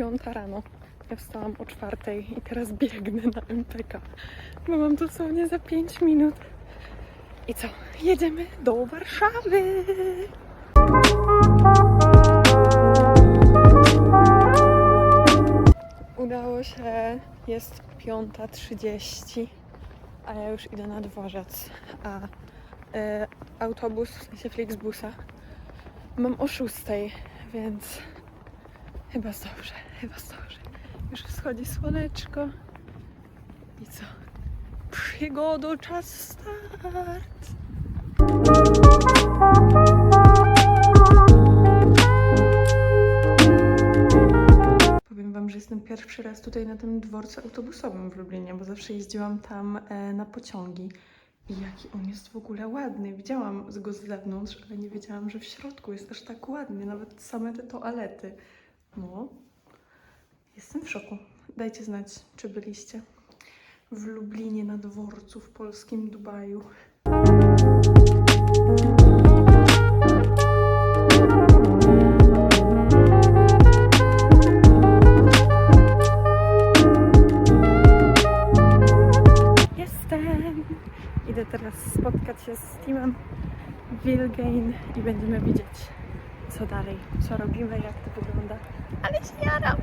piąta rano. Ja wstałam o czwartej i teraz biegnę na MPK, bo mam dosłownie za 5 minut. I co? Jedziemy do Warszawy! Udało się, jest 5.30, a ja już idę na dworzec, a e, autobus, w sensie Flixbusa, mam o 6, więc chyba zdążę, chyba zdążę. Już wschodzi słoneczko i co? Przygodo, czas start! Powiem Wam, że jestem pierwszy raz tutaj na tym dworcu autobusowym w Lublinie, bo zawsze jeździłam tam e, na pociągi. I jaki on jest w ogóle ładny. Widziałam go z zewnątrz, ale nie wiedziałam, że w środku jest aż tak ładnie. Nawet same te toalety. No, jestem w szoku. Dajcie znać, czy byliście w Lublinie na dworcu w polskim Dubaju. Jestem! Idę teraz spotkać się z teamem Wilgain i będziemy widzieć, co dalej, co robimy, jak to wygląda. Ale się!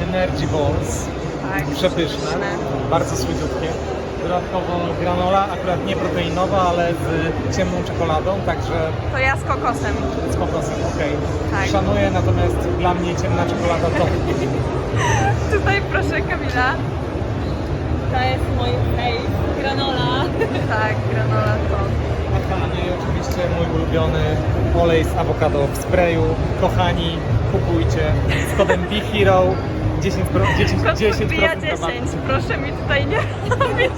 Energy Balls, Tak, przepyszne, bardzo słodziutkie. Dodatkowo granola, akurat nie proteinowa, ale z ciemną czekoladą, także To ja z kokosem. z kokosem, okej. Tak. Szanuję, natomiast dla mnie ciemna czekolada to Tutaj proszę Kamila. To jest mój face, granola. Tak, granola to. Kochani, oczywiście mój ulubiony olej z awokado w sprayu. Kochani, kupujcie z kodem BeHero 10%, 10, 10% Podbija rabatu. 10. Proszę mi tutaj nie robić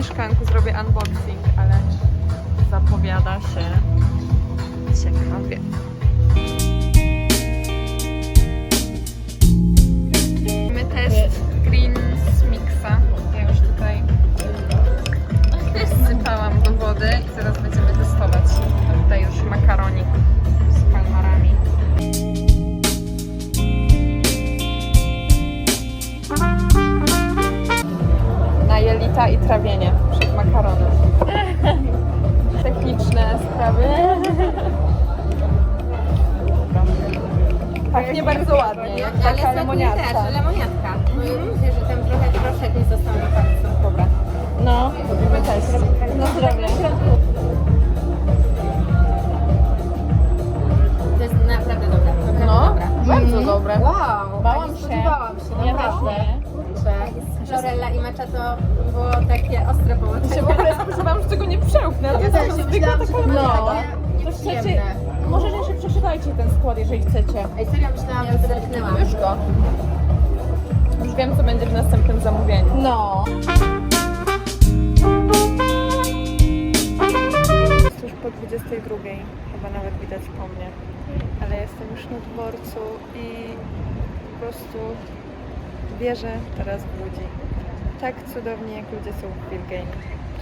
mieszkanku zrobię unboxing, 22, chyba nawet widać po mnie. Ale jestem już na dworcu i po prostu wierzę teraz w ludzi. Tak cudownie jak ludzie są w Wilgejnie.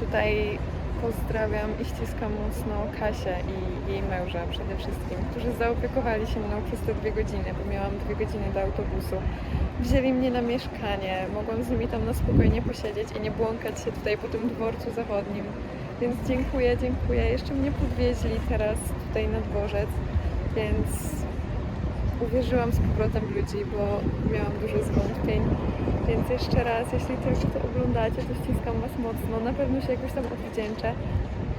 Tutaj pozdrawiam i ściskam mocno Kasię i jej męża przede wszystkim, którzy zaopiekowali się mną przez te dwie godziny, bo miałam dwie godziny do autobusu. Wzięli mnie na mieszkanie, mogłam z nimi tam na spokojnie posiedzieć i nie błąkać się tutaj po tym dworcu zachodnim. Więc dziękuję, dziękuję. Jeszcze mnie podwieźli teraz tutaj na dworzec, więc uwierzyłam z powrotem ludzi, bo miałam dużo zwątpień. Więc jeszcze raz, jeśli tylko to oglądacie, to ściskam Was mocno. Na pewno się jakoś tam odwdzięczę.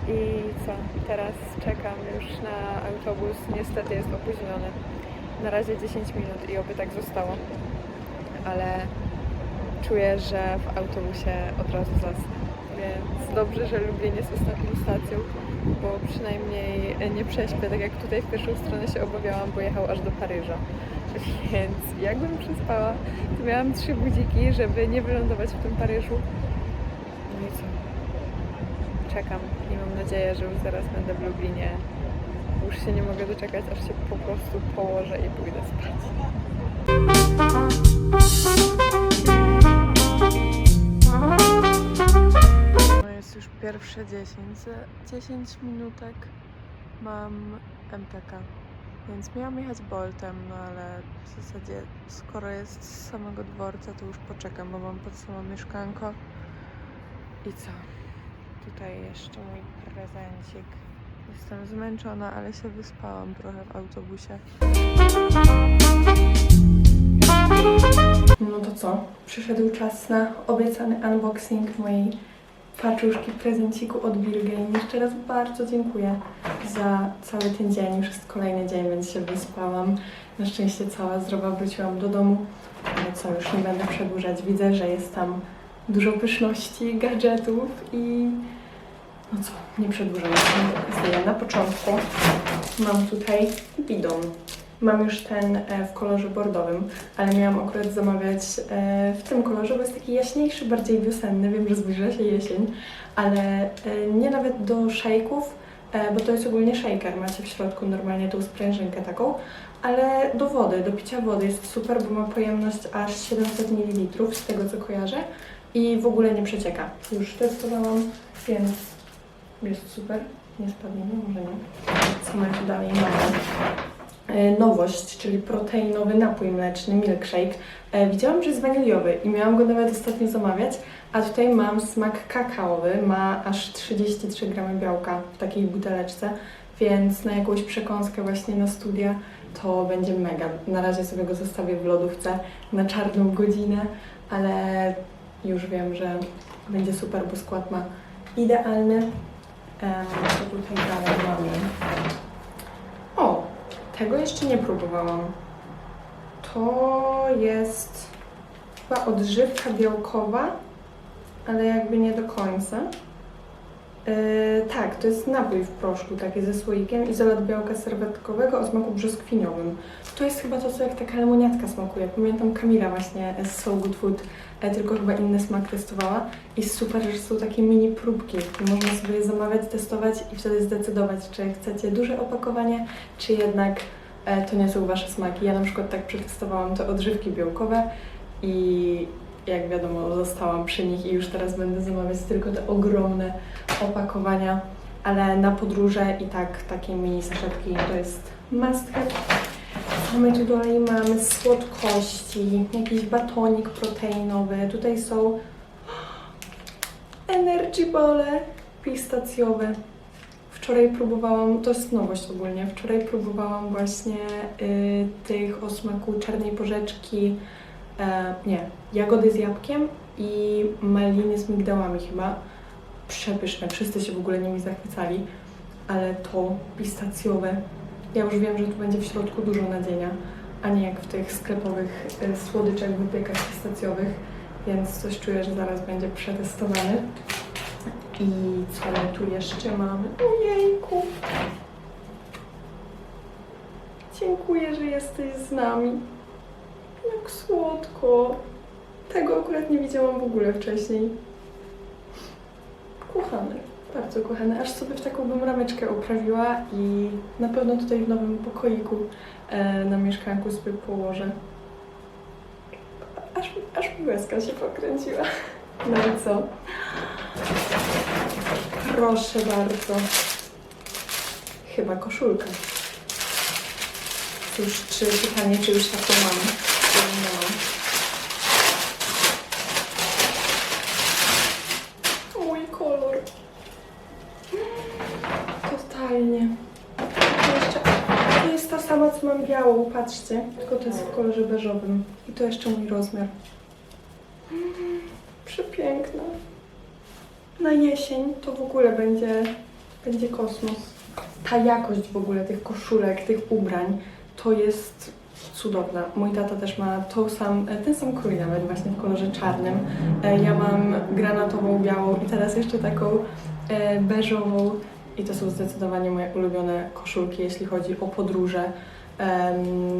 I co? Teraz czekam już na autobus. Niestety jest opóźniony. Na razie 10 minut i oby tak zostało. Ale czuję, że w autobusie od razu zasnę. Więc dobrze, że Lublin jest ostatnią stacją, bo przynajmniej nie prześpię, tak jak tutaj w pierwszą stronę się obawiałam, bo jechał aż do Paryża. Więc jakbym przespała, to miałam trzy budziki, żeby nie wylądować w tym Paryżu. No i co? Czekam i mam nadzieję, że już zaraz będę w Lublinie. Już się nie mogę doczekać, aż się po prostu położę i pójdę spać. Jest już pierwsze 10. Za 10 minutek mam MTK. Więc miałam jechać Boltem, no ale w zasadzie skoro jest z samego dworca, to już poczekam, bo mam pod samo mieszkanko. I co? Tutaj jeszcze mój prezencik. Jestem zmęczona, ale się wyspałam trochę w autobusie. No to co? Przyszedł czas na obiecany unboxing mojej paczuszki, prezenciku od Bilgain. Jeszcze raz bardzo dziękuję za cały ten dzień. Już jest kolejny dzień, więc się wyspałam. Na szczęście cała zdrowa wróciłam do domu. Ale co, już nie będę przedłużać. Widzę, że jest tam dużo pyszności, gadżetów i no co, nie przedłużam. Na początku mam tutaj bidon. Mam już ten e, w kolorze bordowym, ale miałam akurat zamawiać e, w tym kolorze, bo jest taki jaśniejszy, bardziej wiosenny. Wiem, że zbliża się jesień, ale e, nie nawet do szejków, bo to jest ogólnie shaker. Macie w środku normalnie tą sprężynkę taką, ale do wody, do picia wody jest super, bo ma pojemność aż 700 ml, z tego co kojarzę, i w ogóle nie przecieka. Już testowałam, więc jest super. Nie spadnie, nie? może nie. Co my tu dalej mamy? E, nowość, czyli proteinowy napój mleczny, milkshake. E, Widziałam, że jest waniliowy i miałam go nawet ostatnio zamawiać, a tutaj mam smak kakaowy, ma aż 33 gramy białka w takiej buteleczce, więc na jakąś przekąskę właśnie na studia to będzie mega. Na razie sobie go zostawię w lodówce na czarną godzinę, ale już wiem, że będzie super, bo skład ma idealny. Em, Co tutaj dalej mamy? Tego jeszcze nie próbowałam. To jest chyba odżywka białkowa, ale jakby nie do końca. Yy, tak, to jest napój w proszku, taki ze słoikiem, izolat białka serwetkowego o smaku brzoskwiniowym. To jest chyba to, co jak taka lemoniatka smakuje. Pamiętam Kamila właśnie z So Good Food, e, tylko chyba inny smak testowała. I super, że są takie mini próbki można sobie je zamawiać, testować i wtedy zdecydować, czy chcecie duże opakowanie, czy jednak e, to nie są Wasze smaki. Ja na przykład tak przetestowałam te odżywki białkowe i jak wiadomo, zostałam przy nich i już teraz będę zamawiać tylko te ogromne opakowania, ale na podróże i tak takie mini saszetki to jest must have. My tu dalej mamy? Słodkości, jakiś batonik proteinowy. Tutaj są energy bole pistacjowe. Wczoraj próbowałam, to jest nowość ogólnie, wczoraj próbowałam właśnie y, tych o smaku czarnej porzeczki, e, nie, jagody z jabłkiem i maliny z migdałami chyba. Przepyszne, wszyscy się w ogóle nimi zachwycali, ale to pistacjowe, ja już wiem, że tu będzie w środku dużo nadzienia, a nie jak w tych sklepowych e, słodyczach, wypiekach pistacjowych, więc coś czuję, że zaraz będzie przetestowany. I co my tu jeszcze mamy? Ojejku! Dziękuję, że jesteś z nami. Jak słodko. Tego akurat nie widziałam w ogóle wcześniej. Kochany, bardzo kochany. Aż sobie w taką bym rameczkę oprawiła i na pewno tutaj w nowym pokoiku e, na mieszkanku sobie położę. Aż, aż mi łezka się pokręciła. No i co? Proszę bardzo. Chyba koszulka. Cóż, czy pytanie, czy już taką mam? Mam? Mój kolor. Totalnie. To jest ta sama, co mam białą, patrzcie. Tylko to jest w kolorze beżowym. I to jeszcze mój rozmiar. Przepiękna. Na jesień to w ogóle będzie, będzie kosmos. Ta jakość w ogóle tych koszulek, tych ubrań, to jest cudowna. Mój tata też ma tą sam, ten sam krój nawet właśnie w kolorze czarnym. E, Ja mam granatową, białą i teraz jeszcze taką e, beżową. I to są zdecydowanie moje ulubione koszulki, jeśli chodzi o podróże,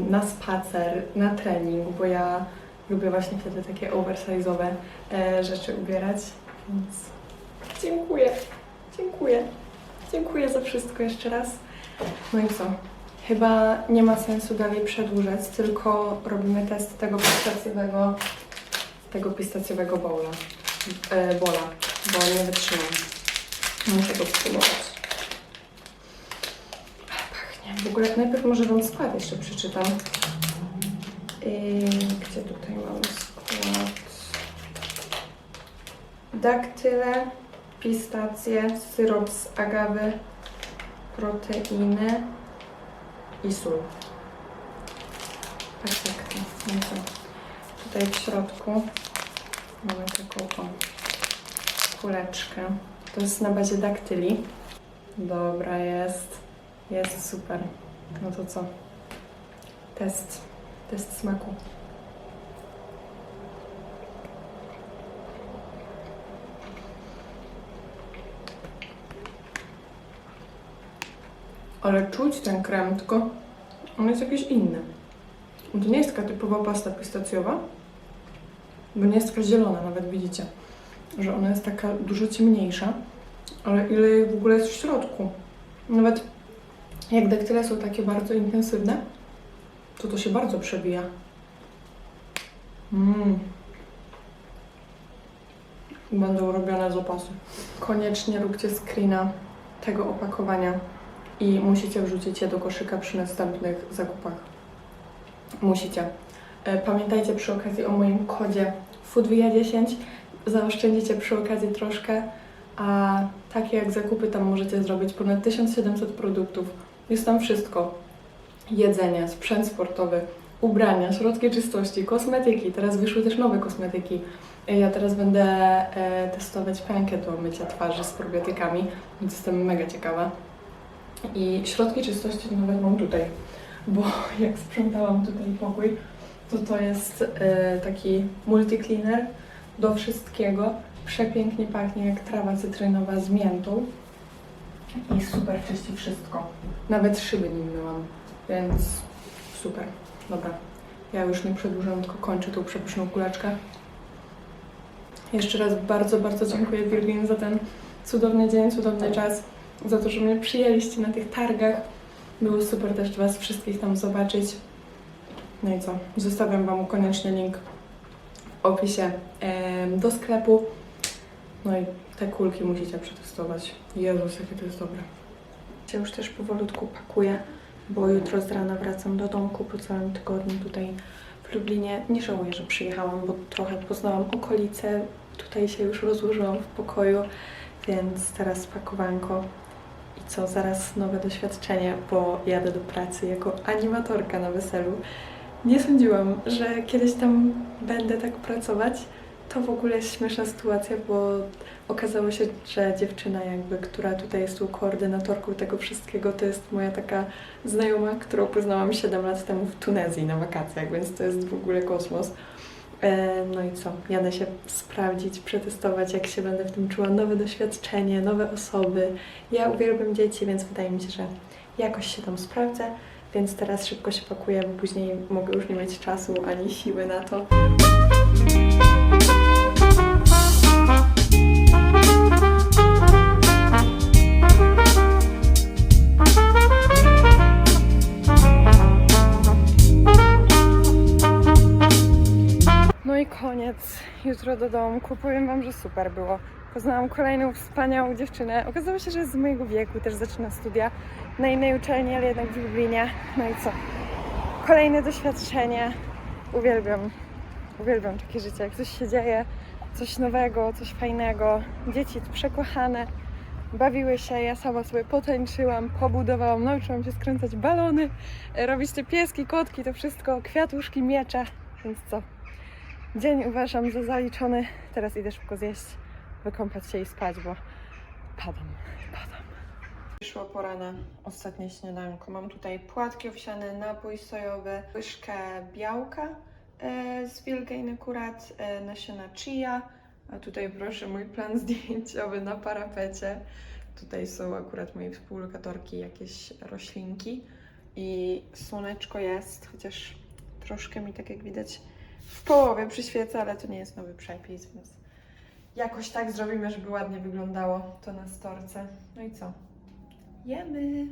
na spacer, na trening, bo ja lubię właśnie wtedy takie oversize'owe e, rzeczy ubierać. Więc dziękuję, dziękuję, dziękuję za wszystko jeszcze raz. No i co? Chyba nie ma sensu dalej przedłużać, tylko robimy test tego pistacjowego, tego pistacjowego bowla, e, bola, bo nie wytrzymam. Muszę go spróbować. Pachnie. W ogóle najpierw może Wam skład jeszcze przeczytam. Yy, gdzie tutaj mamy skład? Daktyle, pistacje, syrop z agawy, proteiny i sól. Perfekto. No to tutaj w środku mamy taką kuleczkę. To jest na bazie daktyli. Dobra, jest. Jest super. No to co? Test. Test smaku. Ale czuć ten krem, tylko on jest jakiś inny. To nie jest taka typowa pasta pistacjowa, bo nie jest taka zielona, nawet widzicie, że ona jest taka dużo ciemniejsza, ale ile jej w ogóle jest w środku. Nawet jak daktyle są takie bardzo intensywne, to to się bardzo przebija. Mmm. Będą robione zapasy. Koniecznie róbcie screena tego opakowania i musicie wrzucić je do koszyka przy następnych zakupach. Musicie. E, Pamiętajcie przy okazji o moim kodzie FOODWIA10. Zaoszczędzicie przy okazji troszkę, a takie jak zakupy tam możecie zrobić ponad 1700 produktów. Jest tam wszystko. Jedzenie, sprzęt sportowy, ubrania, środki czystości, kosmetyki. Teraz wyszły też nowe kosmetyki. E, Ja teraz będę e, testować pękę do mycia twarzy z probiotykami, więc jestem mega ciekawa. I środki czystości nawet mam tutaj, bo jak sprzątałam tutaj pokój, to to jest e, taki multi-cleaner do wszystkiego. Przepięknie pachnie jak trawa cytrynowa z miętą i super czyści wszystko. Nawet szyby nim myłam, więc super. Dobra, ja już nie przedłużam, tylko kończę tą przepyszną kuleczkę. Jeszcze raz bardzo, bardzo dziękuję Wilgin za ten cudowny dzień, cudowny czas, za to, że mnie przyjęliście na tych targach. Było super też Was wszystkich tam zobaczyć. No i co? Zostawiam Wam koniecznie link w opisie em, do sklepu. No i te kulki musicie przetestować. Jezus, jakie to jest dobre. Ja już też powolutku pakuję, bo jutro z rana wracam do domku po całym tygodniu tutaj w Lublinie. Nie żałuję, że przyjechałam, bo trochę poznałam okolice. Tutaj się już rozłożyłam w pokoju, więc teraz pakowanko. Co, zaraz nowe doświadczenie, bo jadę do pracy jako animatorka na weselu. Nie sądziłam, że kiedyś tam będę tak pracować. To w ogóle śmieszna sytuacja, bo okazało się, że dziewczyna jakby, która tutaj jest tu koordynatorką tego wszystkiego, to jest moja taka znajoma, którą poznałam 7 lat temu w Tunezji na wakacjach, więc to jest w ogóle kosmos. E, No i co? Jadę się sprawdzić, przetestować, jak się będę w tym czuła. Nowe doświadczenie, nowe osoby. Ja uwielbiam dzieci, więc wydaje mi się, że jakoś się tam sprawdzę. Więc teraz szybko się pakuję, bo później mogę już nie mieć czasu ani siły na to. Koniec. Jutro do domku. Powiem Wam, że super było. Poznałam kolejną wspaniałą dziewczynę. Okazało się, że jest z mojego wieku, też zaczyna studia na innej uczelni, ale jednak w Lublinie. No i co? Kolejne doświadczenie. Uwielbiam, uwielbiam takie życie. Jak coś się dzieje, coś nowego, coś fajnego. Dzieci przekochane, bawiły się. Ja sama sobie potańczyłam, pobudowałam, nauczyłam się skręcać balony, robić te pieski, kotki, to wszystko, kwiatuszki, miecze. Więc co? Dzień uważam za zaliczony. Teraz idę szybko zjeść, wykąpać się i spać, bo padam, padam. Przyszła pora na ostatnie śniadanko. Mam tutaj płatki owsiane, napój sojowy, łyżkę białka e, z Wilgain akurat, e, nasiona chia, a tutaj proszę mój plan zdjęciowy na parapecie. Tutaj są akurat moje współlokatorki, jakieś roślinki i słoneczko jest, chociaż troszkę mi tak jak widać w połowie przyświeca, ale to nie jest nowy przepis, więc jakoś tak zrobimy, żeby ładnie wyglądało to na storce. No i co? Jemy!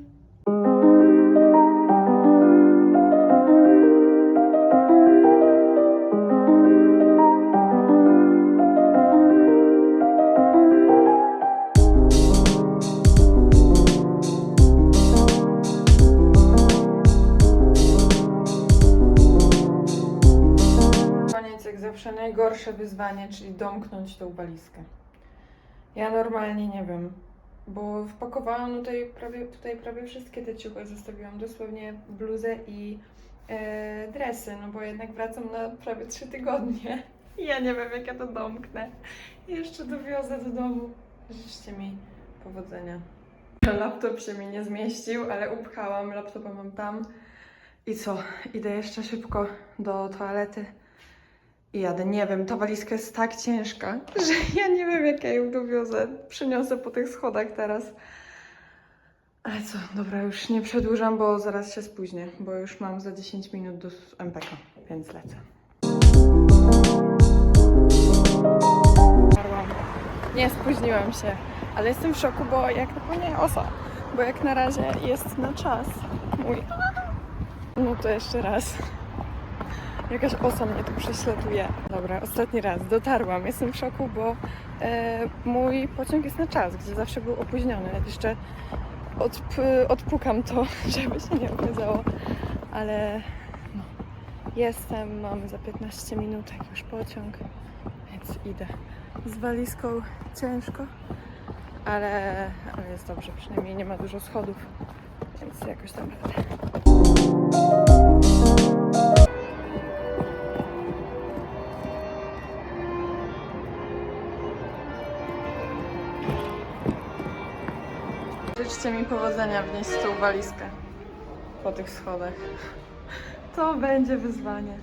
Wyzwanie, czyli domknąć tą walizkę. Ja normalnie nie wiem, bo wpakowałam tutaj prawie, tutaj prawie wszystkie te ciuchy, zostawiłam dosłownie bluzę i e, dresy, no bo jednak wracam na prawie trzy tygodnie. Ja nie wiem jak ja to domknę. Jeszcze dowiozę do domu. Życzcie mi powodzenia. Laptop się mi nie zmieścił, ale upchałam, laptopa mam tam. I co? Idę jeszcze szybko do toalety jadę. Nie wiem, ta walizka jest tak ciężka, że ja nie wiem, jak ja ją dowiozę. Przyniosę po tych schodach teraz. Ale co, dobra, już nie przedłużam, bo zaraz się spóźnię, bo już mam za 10 minut do MPK, więc lecę. Nie spóźniłam się, ale jestem w szoku, bo jak nie osa, bo jak na razie jest na czas mój. No to jeszcze raz. Jakaś osa mnie tu prześladuje. Dobra, ostatni raz. Dotarłam. Jestem w szoku, bo e, mój pociąg jest na czas, gdzie zawsze był opóźniony. Jeszcze odp- odpukam to, żeby się nie okazało. Ale no, jestem, mam za 15 minut już pociąg, więc idę. Z walizką ciężko, ale, ale jest dobrze. Przynajmniej nie ma dużo schodów, więc jakoś tam radę. życzcie mi powodzenia wnieść tą walizkę po tych schodach. To będzie wyzwanie.